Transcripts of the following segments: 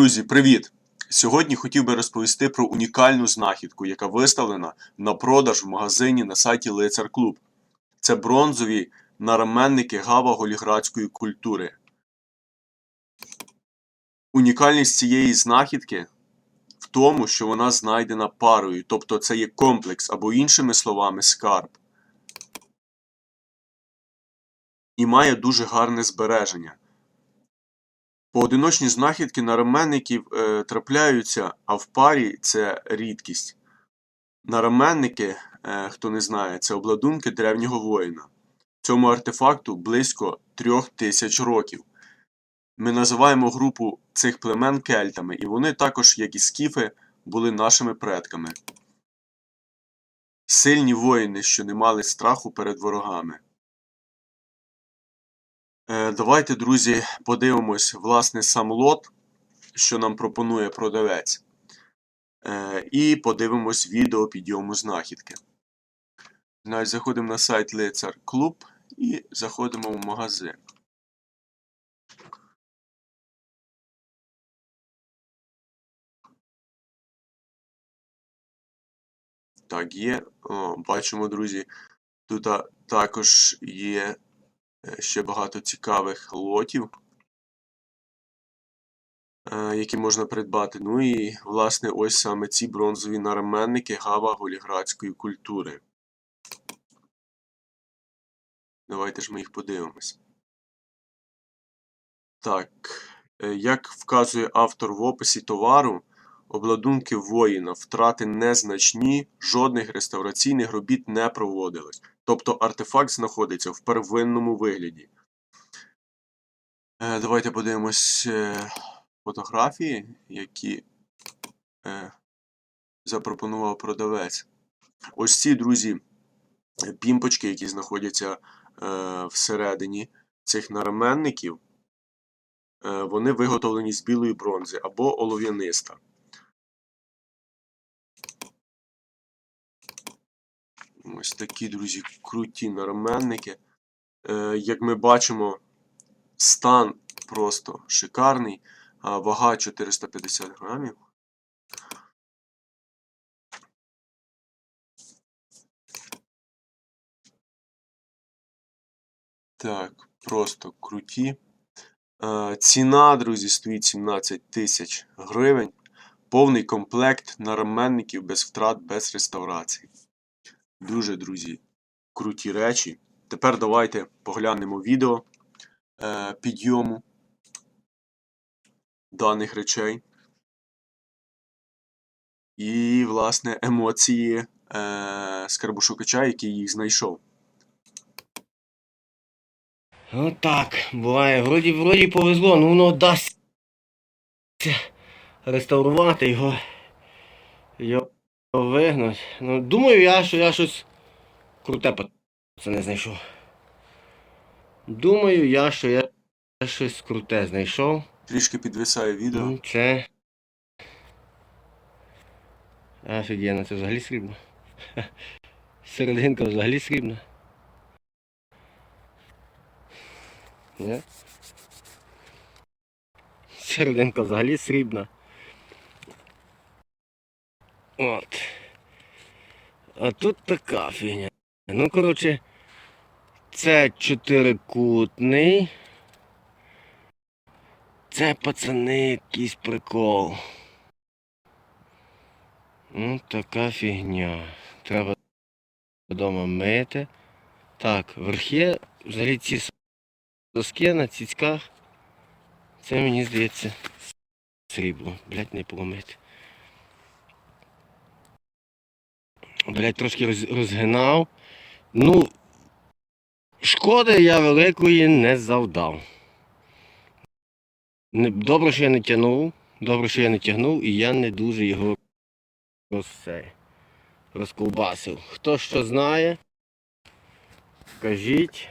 Друзі, привіт! Сьогодні хотів би розповісти про унікальну знахідку, яка виставлена на продаж в магазині на сайті Лицар Клуб. Це бронзові нараменники гава голіградської культури. Унікальність цієї знахідки в тому, що вона знайдена парою, тобто це є комплекс або іншими словами скарб. І має дуже гарне збереження. Поодиночні знахідки наременників е, трапляються, а в парі це рідкість. Наременники, е, хто не знає, це обладунки древнього воїна. Цьому артефакту близько трьох тисяч років. Ми називаємо групу цих племен кельтами, і вони також, як і скіфи, були нашими предками. Сильні воїни, що не мали страху перед ворогами. Е, Давайте, друзі, подивимось, власне, сам лот, що нам пропонує продавець. Е, І подивимось відео підйому знахідки. Значить, заходимо на сайт Лицар Клуб і заходимо в магазин. Так, є. О, бачимо, друзі, тут також є ще багато цікавих лотів, е, які можна придбати. Ну і, власне, ось саме ці бронзові наременники гава голіградської культури. Давайте ж ми їх подивимось. Так, е, як вказує автор в описі товару, обладунки воїна, втрати незначні, жодних реставраційних робіт не проводилось. Тобто артефакт знаходиться в первинному вигляді. Е, Давайте подивимось е, фотографії, які е, запропонував продавець. Ось ці, друзі, пімпочки, які знаходяться всередині цих наременників, вони виготовлені з білої бронзи або олов'яниста. Ось такі, друзі, круті наременники. Е, як ми бачимо, стан просто шикарний, вага 450 грамів. Так, просто круті. Е, ціна, друзі, стоїть 17 тисяч гривень. Повний комплект наременників без втрат, без реставрації. Дуже, друзі, круті речі. Тепер давайте поглянемо відео е, підйому даних речей. І, власне, емоції е, скарбошукача, який їх знайшов. Ну так, буває. Вроді, вроді повезло, ну воно дасть реставрувати його. Його вигнать. Ну, думаю я, що я щось круте пацани знайшов. Думаю я, що я щось круте знайшов. Трішки підвисає відео. Ну, це. Офігенно, це взагалі срібно. Серединка взагалі срібна. Серединка взагалі срібна. От. А тут така фігня. Ну, коротше, це чотирикутний. Це пацани якийсь прикол. Ну, така фігня. Треба вдома мити. Так, верхи, взагалі ці доски на цицьках. Це мені здається срібло. Блять, не помити. Блять, трошки роз, розгинав. Ну, шкоди я великої не завдав. Добре, що я не тягнув. Добре, що я не тягнув, і я не дуже його роз, розковбасив. Хто що знає, кажіть.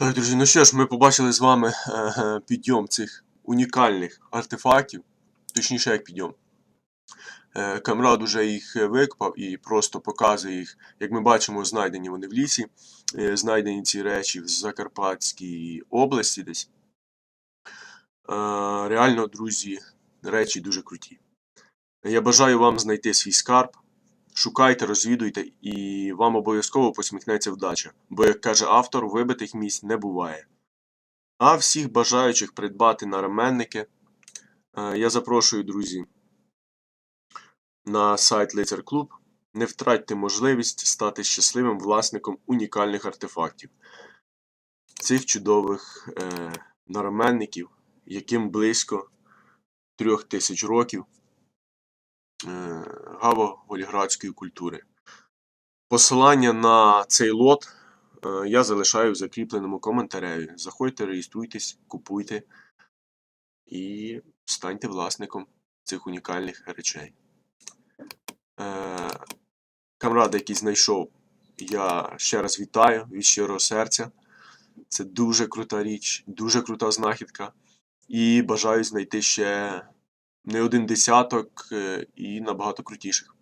Так, друзі, ну що ж, ми побачили з вами е, е, підйом цих унікальних артефактів. Точніше, як підйом. Е, Камрад уже їх викопав і просто показує їх. Як ми бачимо, знайдені вони в лісі. Знайдені ці речі в Закарпатській області десь. Реально, друзі, речі дуже круті. Я бажаю вам знайти свій скарб. Шукайте, розвідуйте, і вам обов'язково посміхнеться вдача. Бо, як каже автор, вибитих місць не буває. А всіх бажаючих придбати наременники, е, я запрошую, друзі, на сайт Лицар Клуб. Не втратьте можливість стати щасливим власником унікальних артефактів. Цих чудових е, наременників, яким близько трьох тисяч років е, гаво-голіградської культури. Посилання на цей лот е, я залишаю в закріпленому коментарі. Заходьте, реєструйтесь, купуйте і станьте власником цих унікальних речей. Е, Камрада, який знайшов, я ще раз вітаю від щирого серця. Це дуже крута річ, дуже крута знахідка. І бажаю знайти ще не один десяток е, і набагато крутіших.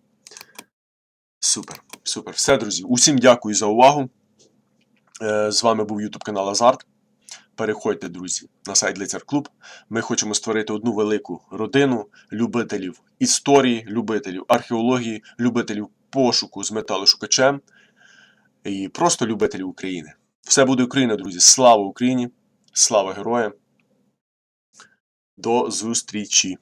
Супер, супер. Все, друзі. Усім дякую за увагу. Е, З вами був YouTube канал Азарт. Переходьте, друзі, на сайт Лицар Клуб. Ми хочемо створити одну велику родину любителів історії, любителів археології, любителів пошуку з металошукачем і просто любителів України. Все буде Україна, друзі. Слава Україні! Слава героям! До зустрічі!